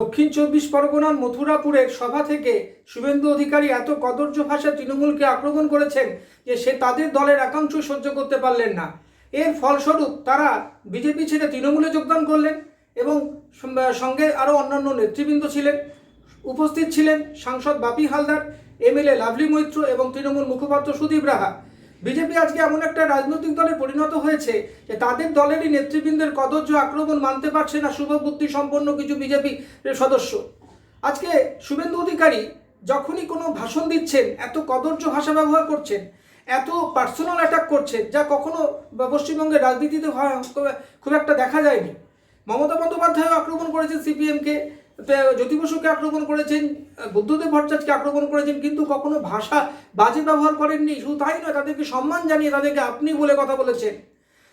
দক্ষিণ চব্বিশ পরগনার মথুরাপুরের সভা থেকে শুভেন্দু অধিকারী এত কদর্য ভাষায় তৃণমূলকে আক্রমণ করেছেন যে সে তাদের দলের একাংশ সহ্য করতে পারলেন না। এর ফলস্বরূপ তারা বিজেপি ছেড়ে তৃণমূলে যোগদান করলেন এবং সঙ্গে আরও অন্যান্য নেতৃবৃন্দ ছিলেন, উপস্থিত ছিলেন সাংসদ বাপি হালদার এমএলএ লাভলি মৈত্র এবং তৃণমূল মুখপাত্র সুদীপ রাহা। বিজেপি আজকে এমন একটা রাজনৈতিক দলে পরিণত হয়েছে যে তাদের দলেরই নেতৃবৃন্দের কদর্য আক্রমণ মানতে পারছে না শুভবুদ্ধি সম্পন্ন কিছু বিজেপি সদস্য। আজকে শুভেন্দু অধিকারী যখনই কোনো ভাষণ দিচ্ছেন, এত কদর্য ভাষা ব্যবহার করছেন, এত পার্সোনাল অ্যাটাক করছেন, যা কখনো পশ্চিমবঙ্গের রাজনীতিতে খুব একটা দেখা যায়নি। মমতা বন্দ্যোপাধ্যায় আক্রমণ করেছেন সিপিএমকে জ্যোতি বসুকে আক্রমণ করেছেন, বুদ্ধদেব ভট্টাচার্যকে আক্রমণ করেছেন, কিন্তু কখনো ভাষা বাজে ব্যবহার করেননি। শুধু তাই নয়, তাদেরকে সম্মান জানিয়ে তাদেরকে আপনি বলে কথা বলেছেন।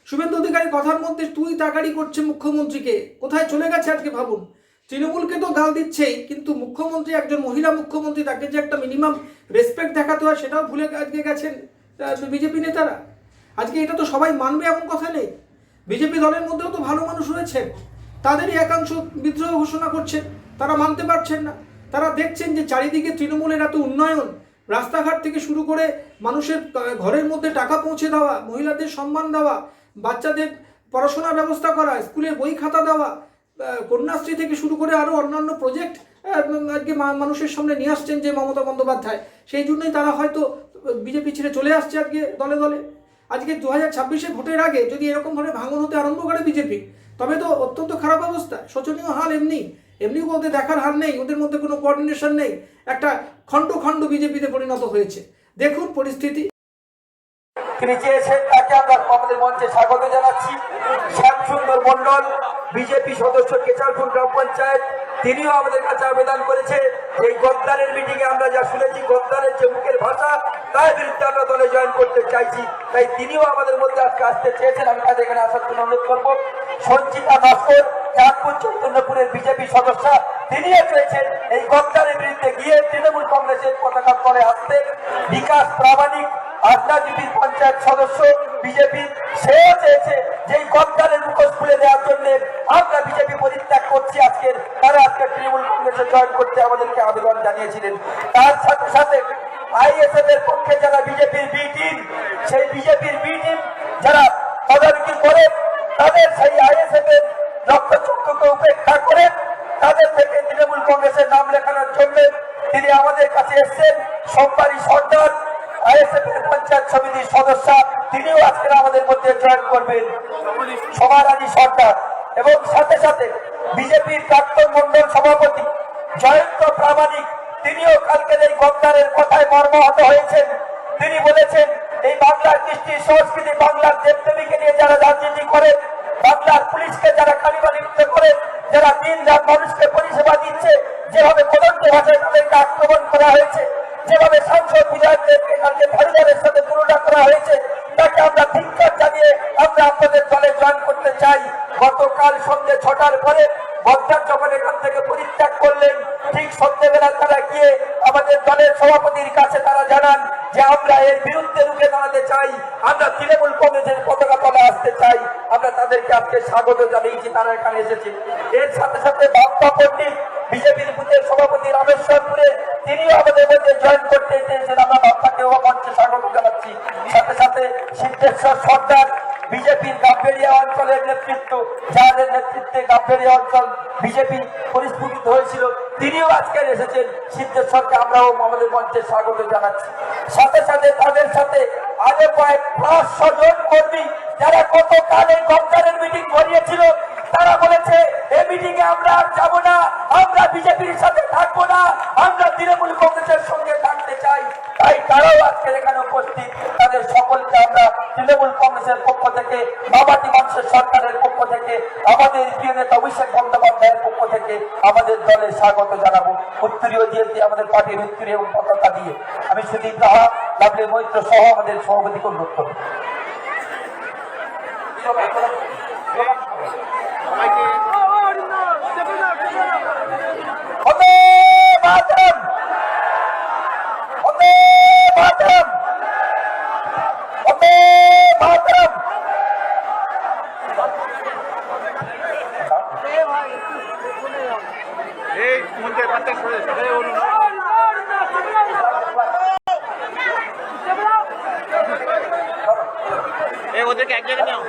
শুভেন্দু অধিকারী কথার মধ্যে তুই তাকারি করছে মুখ্যমন্ত্রীকে। কোথায় চলে গেছে আজকে ভাবুন? তৃণমূলকে তো গাল দিচ্ছেই, কিন্তু মুখ্যমন্ত্রী একজন মহিলা মুখ্যমন্ত্রী, তাকে যে একটা মিনিমাম রেসপেক্ট দেখাতে হয়, সেটাও ভুলে আজকে গেছেন বিজেপি নেতারা। আজকে এটা তো সবাই মানবে এমন কথা নেই। বিজেপি দলের মধ্যেও তো ভালো মানুষ রয়েছেন। তাদেরই একাংশ বিদ্রোহ ঘোষণা করছেন তারা মানতে পারছেন না। তারা দেখছেন যে চারিদিকে তৃণমূলের এত উন্নয়ন, রাস্তাঘাট থেকে শুরু করে মানুষের ঘরের মধ্যে টাকা পৌঁছে দেওয়া, মহিলাদের সম্মান দেওয়া, বাচ্চাদের পড়াশোনার ব্যবস্থা করা, স্কুলে বই খাতা দেওয়া কন্যাশ্রী থেকে শুরু করে আরও অন্যান্য প্রজেক্ট আজকে মানুষের সামনে নিয়ে আসছেন যে মমতা বন্দ্যোপাধ্যায়। সেই জন্যই তারা হয়তো বিজেপি ছেড়ে চলে আসছে আজকে দলে দলে। আজকে দু হাজার ছাব্বিশে ভোটের আগে যদি এরকমভাবে ভাঙন হতে আরম্ভ করে বিজেপি তবে তো অত্যন্ত খারাপ অবস্থা। শোচনীয় হাল এমনি। এমনি ওদের দেখার হার নেই, ওদের মধ্যে কোনো কোঅর্ডিনেশন নেই। একটা খণ্ড খণ্ড বিজেপিতে পরিণত হয়েছে। দেখুন পরিস্থিতি। তিনি তাকে আমরা আমাদের মঞ্চে স্বাগত জানাচ্ছি। শ্যাম সুন্দর মন্ডল বিজেপি সদস্য কেচারপুর গ্রাম পঞ্চায়েত, তিনিও আমাদের কাছে আবেদন করেছে, এই গদ্দারের মিটিং এ আমরা যা শুনেছি ভাষা তার বিরুদ্ধে আমরা দলে জয়েন করতে চাইছি। তাই তিনিও আমাদের মধ্যে আজকে আসতে চেয়েছেন। আমি তাদের এখানে আসার জন্য অনুরোধ করব। সঞ্চিতা নস্কর চাঁদপুর চৈতন্যপুরের বিজেপি সদস্য, তিনিও চেয়েছেন এই গদ্দারের বিরুদ্ধে গিয়ে তৃণমূল কংগ্রেসের পতাকা তলে আসতে। বিকাশ প্রামাণিক আড্ডাজীবী পঞ্চায়েত সদস্য, বিজেপি, সেও চেয়েছে যে গদ্দারের মুখোশ খুলে দেওয়ার জন্য আমরা বিজেপি পরিত্যাগ করছি আজকে তারা আজকে তৃণমূল কংগ্রেসে জয়েন করতে আমাদেরকে আবেদন জানিয়েছিলেন। তার সাথে সাথে আইএসএফ এর পক্ষে যারা বিজেপির বি টিম সেই বিজেপির বি টিম যারা তদারকি করে, তাদের সেই আইএসএফ এর লক্ষ্যচক্ষুকে উপেক্ষা করে, তাদের থেকে তৃণমূল কংগ্রেসের নাম লেখানোর জন্য তিনি আমাদের কাছে এসছেন। সোমবারই সর্দার আইএসএফ এর পঞ্চায়েত সমিতির সদস্য, তিনিও আজকে আমাদের মধ্যে জয়েন করবেন। সমারানী সর্দার এবং সাথে সাথে বিজেপির প্রাক্তন মন্ডল সভাপতি জয়ন্ত প্রামাণিক তিনিও কালকের এই গদ্দারের কথায় মর্মাহত হয়েছেন, তিনি বলেছেন, এই বাংলার কৃষ্টি সংস্কৃতি বাংলার দেবদেবীকে নিয়ে যারা রাজনীতি করে, বাংলার পুলিশকে যারা কালিবালিপ্ত করে, যারা দিন রাত মানুষকে পরিষেবা দিচ্ছে, যেভাবে প্রদত্ত ভাষায় তাদেরকে আক্রমণ করা হয়েছে, যেভাবে সাংসদ বিধায়কদেরকে কালকে পরিবারের সাথে তুলনা করা হয়েছে, তাকে আমরা ধিক্কার জানিয়ে আমরা আপনাদের দলে জয়েন করতে চাই। গতকাল সন্ধ্যে ছটার পরে বদ্দার যখন এখান থেকে পরিত্যাগ করলেন ঠিক সন্ধ্যেবেলা তারা গিয়ে আমাদের দলের কাছে তারা জানান যে আমরা এর বিরুদ্ধে রুখে দাঁড়াতে চাই। আমরা তৃণমূল কংগ্রেসের পতাকা তলে আসতে চাই। আমরা তাদেরকে আজকে স্বাগত জানিয়েছি তারা এখানে এসেছে। এর সাথে সাথে বাপ্পা পণ্ডিত, বিজেপির বুথের সভাপতি রামেশ্বরপুরে তিনিও আমাদের মধ্যে জয়েন করতে চেয়েছেন আমরা বাপ্পাকেও মঞ্চে স্বাগত জানাচ্ছি। সাথে সাথে সিদ্ধেশ্বর সর্দার বিজেপির গাম্বেরিয়া অঞ্চলের নেতৃত্ব, যাদের নেতৃত্বে গাম্বেরিয়া অঞ্চল বিজেপি পরিস্ফুটিত হয়েছিল, তিনিও আজকে এসেছেন সিদ্ধেশ্বরকে। আমরাও আমাদের মঞ্চে স্বাগত জানাচ্ছি। সাথে সাথে তাদের সাথে আরও কয়েক পাঁচশো জন কর্মী, যারা কত কালে গঙ্গারের মিটিং করিয়েছিল, তারা বলেছে এই মিটিং এ আমরা আর যাব না, আমরা বিজেপির সাথে থাকব না, আমরা তৃণমূল কংগ্রেসের সঙ্গে থাকতে চাই। তাই তারাও আজকে এখানে উপস্থিত। তাদের সকলকে আমরা তৃণমূল কংগ্রেসের পক্ষ থেকে আবাদী মানুষের সরকারের পক্ষ থেকে, আমাদের প্রিয় নেতা অভিষেক বন্দ্যোপাধ্যায়ের পক্ষ থেকে আমাদের দলে স্বাগত জানাব। উত্তরীয় দিয়ে আমাদের পার্টির উত্তরীয় এবং পতাকা দিয়ে। আমি সুদীপ রাহা লাভলি মৈত্র সহ আমাদের সভাপতিকে অনুরোধ করব ওদেরকে এক জায়গায় নিও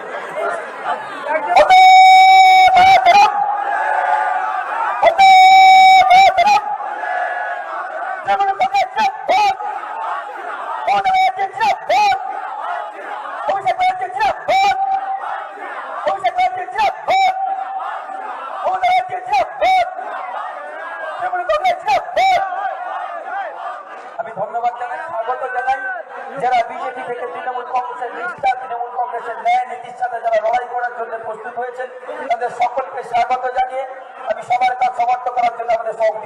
আমি ধন্যবাদ জানাই স্বাগত জানাই যারা বিজেপি থেকে তৃণমূল কংগ্রেসের নিষ্ঠা তৃণমূল কংগ্রেসের ন্যায় নীতির সাথে যারা লড়াই করার জন্য প্রস্তুত হয়েছেন তাদের সকলকে স্বাগত জানিয়ে আমি সবার কাজ সমর্থ করার জন্য আমাদের সভাপতি